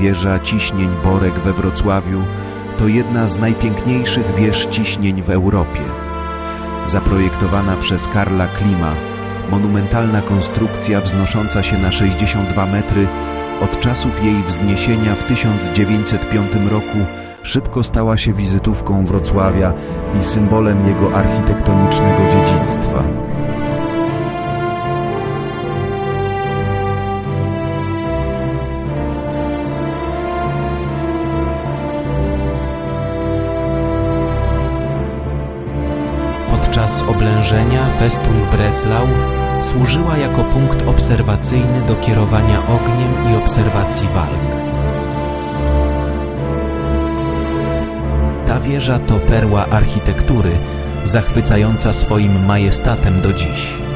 Wieża ciśnień Borek we Wrocławiu to jedna z najpiękniejszych wież ciśnień w Europie. Zaprojektowana przez Karla Klima, monumentalna konstrukcja wznosząca się na 62 metry, od czasów jej wzniesienia w 1905 roku szybko stała się wizytówką Wrocławia i symbolem jego architektonicznego dziedzictwa. Podczas oblężenia Festung Breslau służyła jako punkt obserwacyjny do kierowania ogniem i obserwacji walk. Ta wieża to perła architektury, zachwycająca swoim majestatem do dziś.